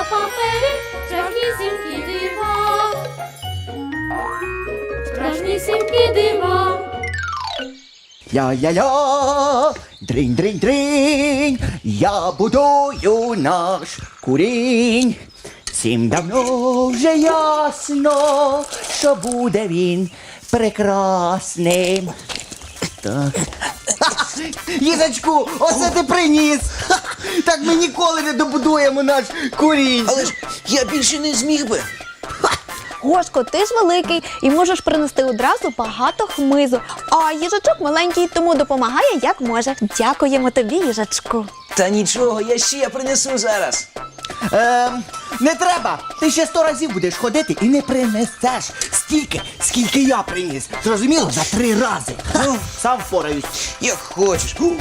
на папері страшнісінькі дива. Страшнісінькі дива. Я-я-я, дринь-дринь-дринь, я будую наш курінь. Всім давно вже ясно, що буде він прекрасним. Так. Їжачку, оце ти приніс. Так ми ніколи не добудуємо наш курінь. Але ж я більше не зміг би. Гошко, ти ж великий і можеш принести одразу багато хмизу. А їжачок маленький, тому допомагає як може. Дякуємо тобі, їжачку. Та нічого, я ще принесу зараз. Ем, не треба. Ти ще сто разів будеш ходити і не принесеш стільки, скільки я приніс. Зрозуміло? За три рази. Ну, сам впораюсь. Як хочеш. У,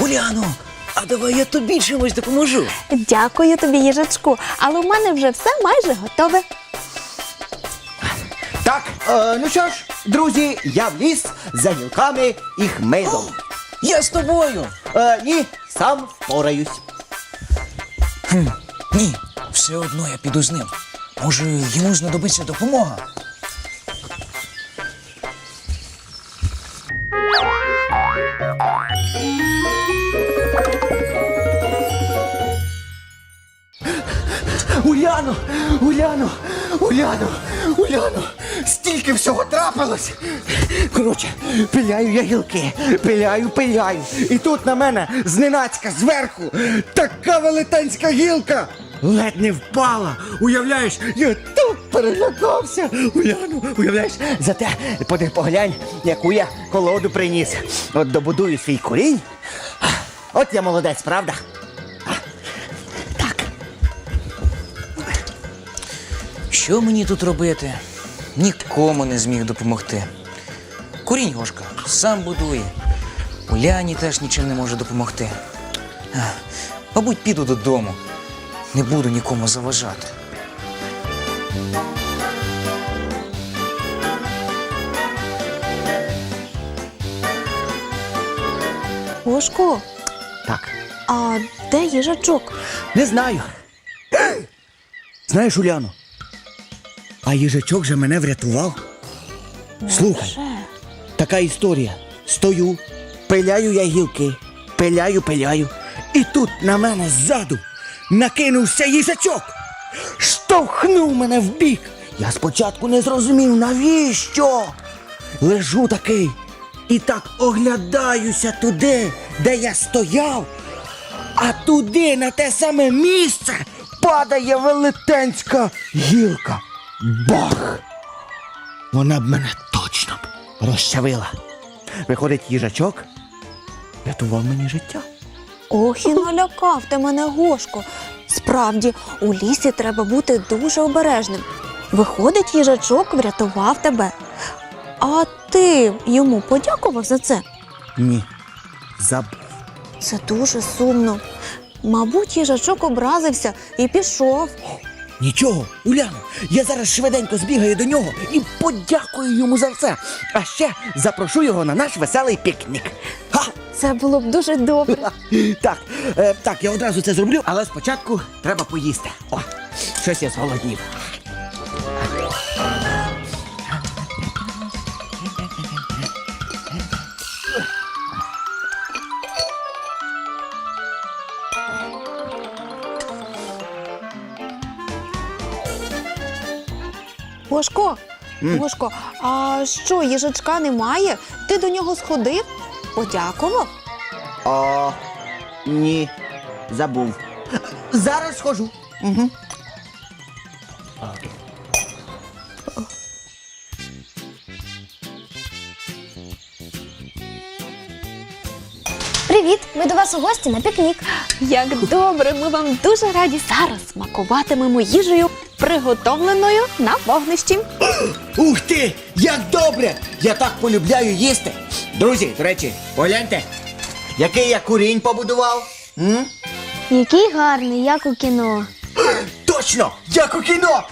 Уляно, а давай я тобі чимось допоможу. Дякую тобі, їжачку. Але у мене вже все майже готове. Так, е, ну що ж, друзі, я в ліс за гілками і хмизом. Я з тобою. Е, ні, сам впораюсь. Ні, все одно я піду з ним. Може, йому знадобиться допомога. Уляно, Уляно, Уляно, Уляно, стільки всього трапилось. Коротше, пиляю я гілки, пиляю, пиляю. І тут на мене зненацька зверху така велетенська гілка. Ледь не впала. Уявляєш, я так перелякався. Уляно, уявляєш, зате поди поглянь, яку я колоду приніс. От добудую свій корінь. От я молодець, правда? Так. Що мені тут робити? Нікому не зміг допомогти. Курінь Гошка сам будує. Уляні теж нічим не може допомогти. Мабуть, піду додому. Не буду нікому заважати. Гошко, Так. а де їжачок? Не знаю. Знаєш, Уляно, а їжачок же мене врятував. Слухай, така історія. Стою, пиляю я гілки, пиляю, пиляю. І тут на мене ззаду накинувся їжачок. Штовхнув мене в бік. Я спочатку не зрозумів, навіщо. Лежу такий і так оглядаюся туди, де я стояв. А туди, на те саме місце, падає велетенська гілка. Бах! Вона б мене точно б розчавила. Виходить, їжачок рятував мені життя. Ох, і налякав ти мене, Гошко. Справді, у лісі треба бути дуже обережним. Виходить, їжачок врятував тебе. А ти йому подякував за це? Ні, забув. Це дуже сумно. Мабуть, їжачок образився і пішов. Нічого, Уляно, я зараз швиденько збігаю до нього і подякую йому за все. А ще запрошу його на наш веселий пікнік. Це було б дуже добре. Так, е, так, я одразу це зроблю, але спочатку треба поїсти. О, щось я зголоднів. Гошко, Гошко, а що, їжачка немає? Ти до нього сходив? Подякував? О, ні, забув. Зараз схожу. Угу. Привіт! Ми до вас у гості на пікнік. Як добре, ми вам дуже раді зараз смакуватимемо їжею, приготовленою на вогнищі. Ух ти! Як добре! Я так полюбляю їсти. Друзі, до речі, погляньте, який я курінь побудував. М? Який гарний, як у кіно. Точно! Як у кіно!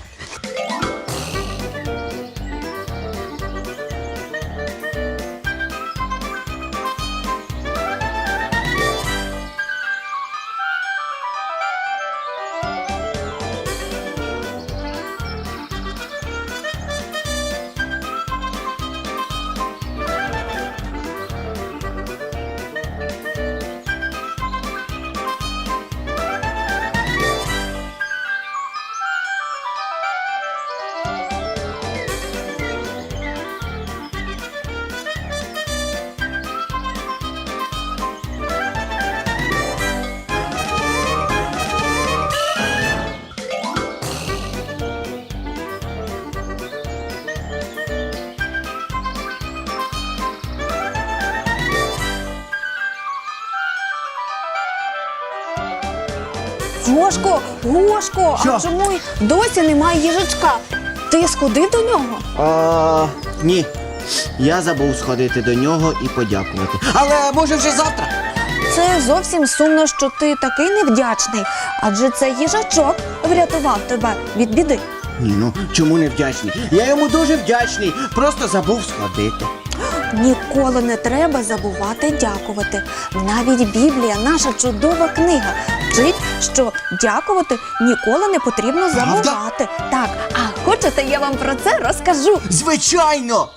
Гошко, Гошко, Що? а чому й досі немає їжачка? Ти сходи до нього. А, ні. Я забув сходити до нього і подякувати. Але може вже завтра. Це зовсім сумно, що ти такий невдячний, адже це їжачок врятував тебе від біди. Ні, ну чому не вдячний? Я йому дуже вдячний. Просто забув сходити. Ніколи не треба забувати дякувати. Навіть Біблія, наша чудова книга, вчить, що дякувати ніколи не потрібно забувати. Так, а хочете, я вам про це розкажу. Звичайно!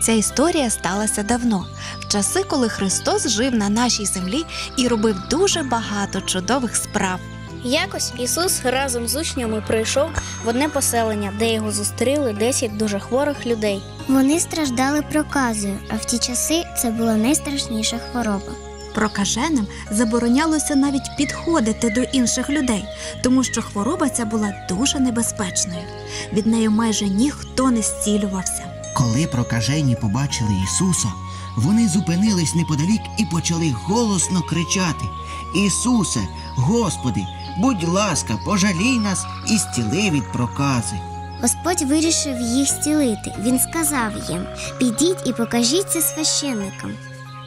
Ця історія сталася давно, в часи, коли Христос жив на нашій землі і робив дуже багато чудових справ. Якось Ісус разом з учнями прийшов в одне поселення, де його зустріли 10 дуже хворих людей. Вони страждали проказою, а в ті часи це була найстрашніша хвороба. Прокаженим заборонялося навіть підходити до інших людей, тому що хвороба ця була дуже небезпечною. Від неї майже ніхто не зцілювався. Коли прокажені побачили Ісуса, вони зупинились неподалік і почали голосно кричати: Ісусе, Господи, будь ласка, пожалій нас і зціли від прокази. Господь вирішив їх зцілити. Він сказав їм: підіть і покажіть це священникам.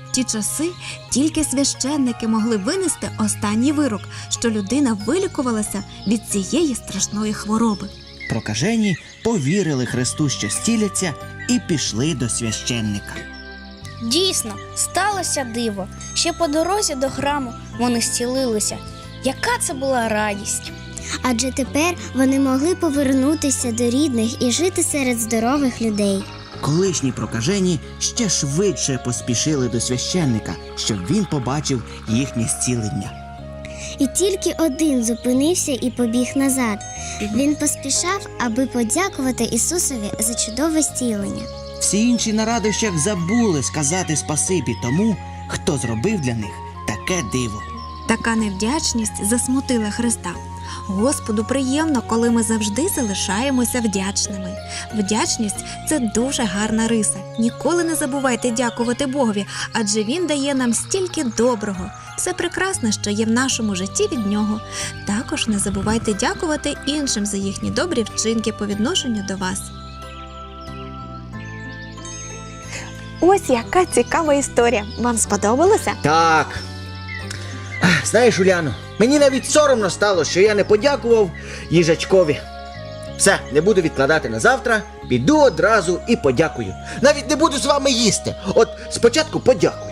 В ті часи тільки священники могли винести останній вирок, що людина вилікувалася від цієї страшної хвороби. Прокажені повірили Христу, що стіляться, і пішли до священника. Дійсно, сталося диво. Ще по дорозі до храму вони зцілилися. Яка це була радість! Адже тепер вони могли повернутися до рідних і жити серед здорових людей. Колишні прокажені ще швидше поспішили до священника, щоб він побачив їхнє зцілення. І тільки один зупинився і побіг назад. Він поспішав, аби подякувати Ісусові за чудове зцілення. Всі інші на радощах забули сказати спасибі тому, хто зробив для них таке диво. Така невдячність засмутила Христа. Господу приємно, коли ми завжди залишаємося вдячними. Вдячність це дуже гарна риса. Ніколи не забувайте дякувати Богові, адже Він дає нам стільки доброго. Все прекрасне, що є в нашому житті від нього. Також не забувайте дякувати іншим за їхні добрі вчинки по відношенню до вас. Ось яка цікава історія. Вам сподобалося? Так. Знаєш, Уляно, мені навіть соромно стало, що я не подякував їжачкові. Все, не буду відкладати на завтра, піду одразу і подякую. Навіть не буду з вами їсти. От спочатку подякую.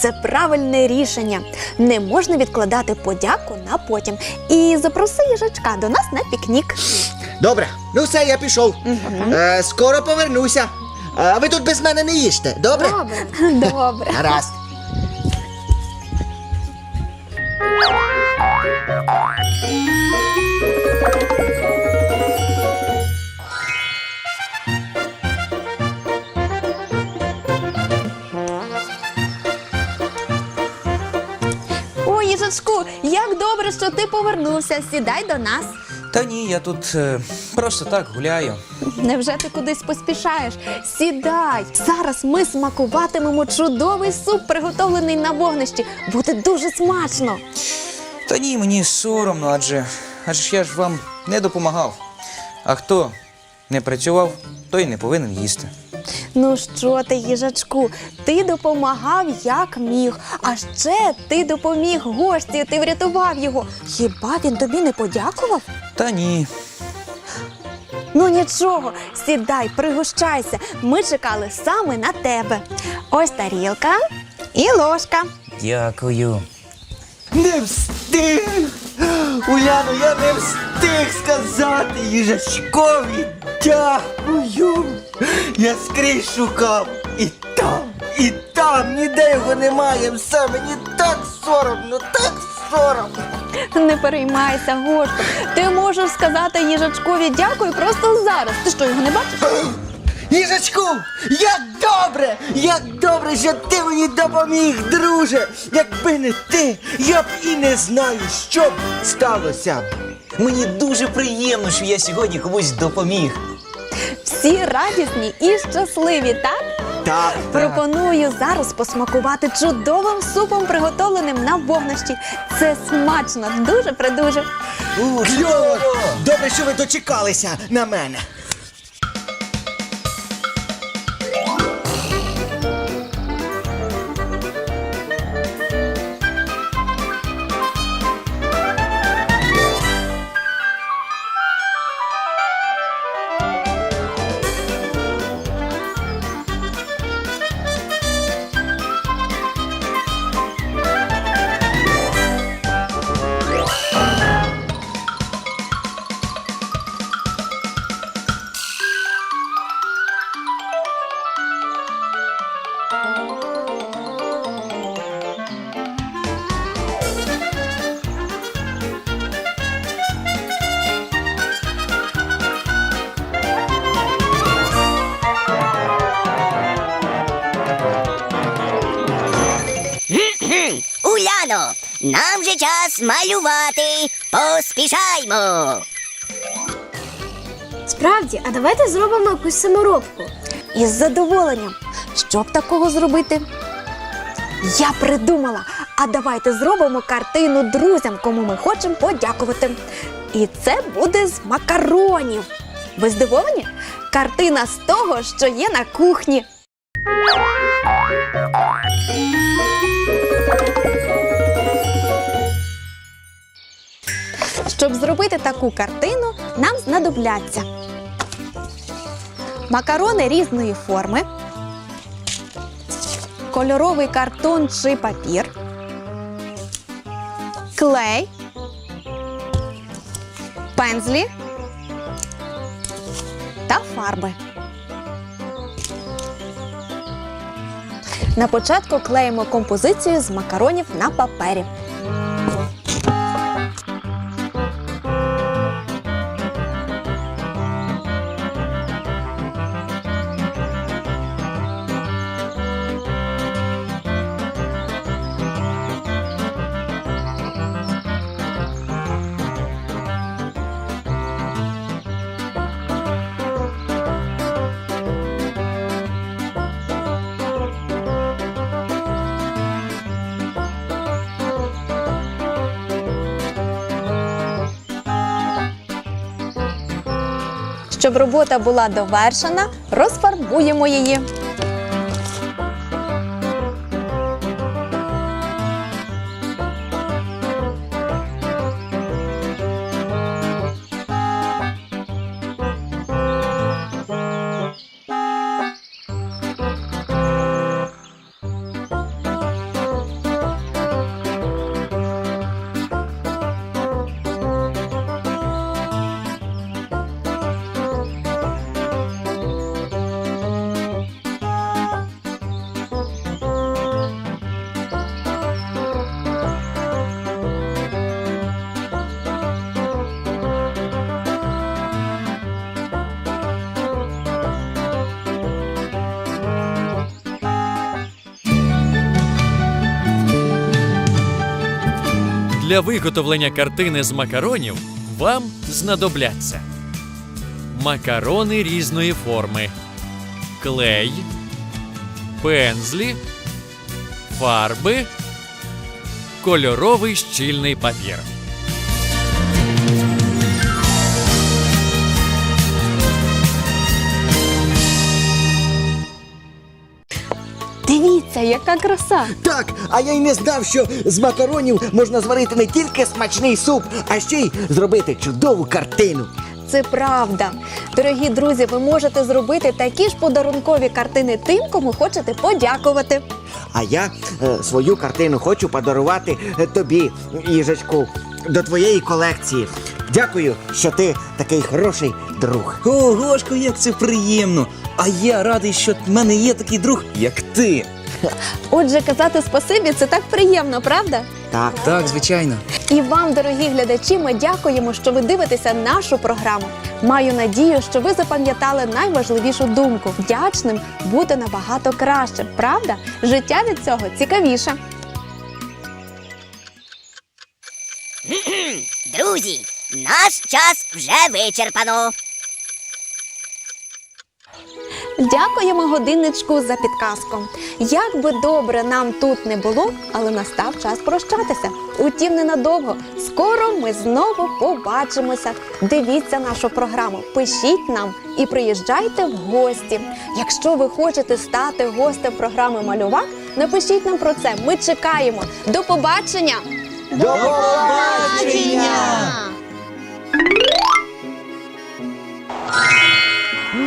Це правильне рішення. Не можна відкладати подяку на потім. І запроси їжачка до нас на пікнік. Добре, ну все, я пішов. Е, скоро повернуся. А ви тут без мене не їжте, добре? Добре. Гаразд. О, їжачку, як добре, що ти повернувся. Сідай до нас. Та ні, я тут е, просто так гуляю. Невже ти кудись поспішаєш? Сідай! Зараз ми смакуватимемо чудовий суп, приготовлений на вогнищі. Буде дуже смачно. Та ні, мені соромно, адже адже ж я ж вам не допомагав. А хто не працював, той не повинен їсти. Ну що ти, їжачку, ти допомагав як міг. А ще ти допоміг гості, ти врятував його. Хіба він тобі не подякував? Та ні. Ну нічого, сідай, пригощайся. Ми чекали саме на тебе. Ось тарілка і ложка. Дякую. Не встиг! Уляно, я не встиг сказати їжачкові дякую. Я скрізь шукав і там, і там, ніде його немає. Все мені так соромно, так соромно. Не переймайся, Гошко. Ти можеш сказати їжачкові дякую просто зараз. Ти що, його не бачиш? Їжачку, як добре, як добре, що ти мені допоміг, друже. Якби не ти, я б і не знаю, що б сталося. Мені дуже приємно, що я сьогодні комусь допоміг. Всі радісні і щасливі, так? Так, Пропоную зараз посмакувати чудовим супом, приготовленим на вогнищі. Це смачно, дуже придуже. кльово! Добре, що ви дочекалися на мене. Нам же час малювати. Поспішаймо. Справді, а давайте зробимо якусь саморобку. Із задоволенням. Що б такого зробити? Я придумала. А давайте зробимо картину друзям, кому ми хочемо подякувати. І це буде з макаронів. Ви здивовані? Картина з того, що є на кухні. Щоб зробити таку картину, нам знадобляться макарони різної форми, кольоровий картон чи папір, клей, пензлі та фарби. На початку клеїмо композицію з макаронів на папері. Щоб робота була довершена, розфарбуємо її. Для виготовлення картини з макаронів Вам знадобляться макарони різної форми, клей, пензлі, фарби, кольоровий щільний папір. Дивіться, яка краса! Так, а я й не знав, що з макаронів можна зварити не тільки смачний суп, а ще й зробити чудову картину. Це правда. Дорогі друзі, ви можете зробити такі ж подарункові картини тим, кому хочете подякувати. А я е, свою картину хочу подарувати е, тобі, їжачку, до твоєї колекції. Дякую, що ти такий хороший друг. О, Гошко, як це приємно! А я радий, що в мене є такий друг, як ти. Отже, казати спасибі це так приємно, правда? Так, Так, звичайно. І вам, дорогі глядачі, ми дякуємо, що ви дивитеся нашу програму. Маю надію, що ви запам'ятали найважливішу думку. Вдячним бути набагато краще, правда? Життя від цього цікавіше. Друзі, наш час вже вичерпано. Дякуємо годинничку за підказку. Як би добре нам тут не було, але настав час прощатися. Утім, ненадовго. Скоро ми знову побачимося. Дивіться нашу програму, пишіть нам і приїжджайте в гості. Якщо ви хочете стати гостем програми Малювак, напишіть нам про це. Ми чекаємо. До побачення! До побачення!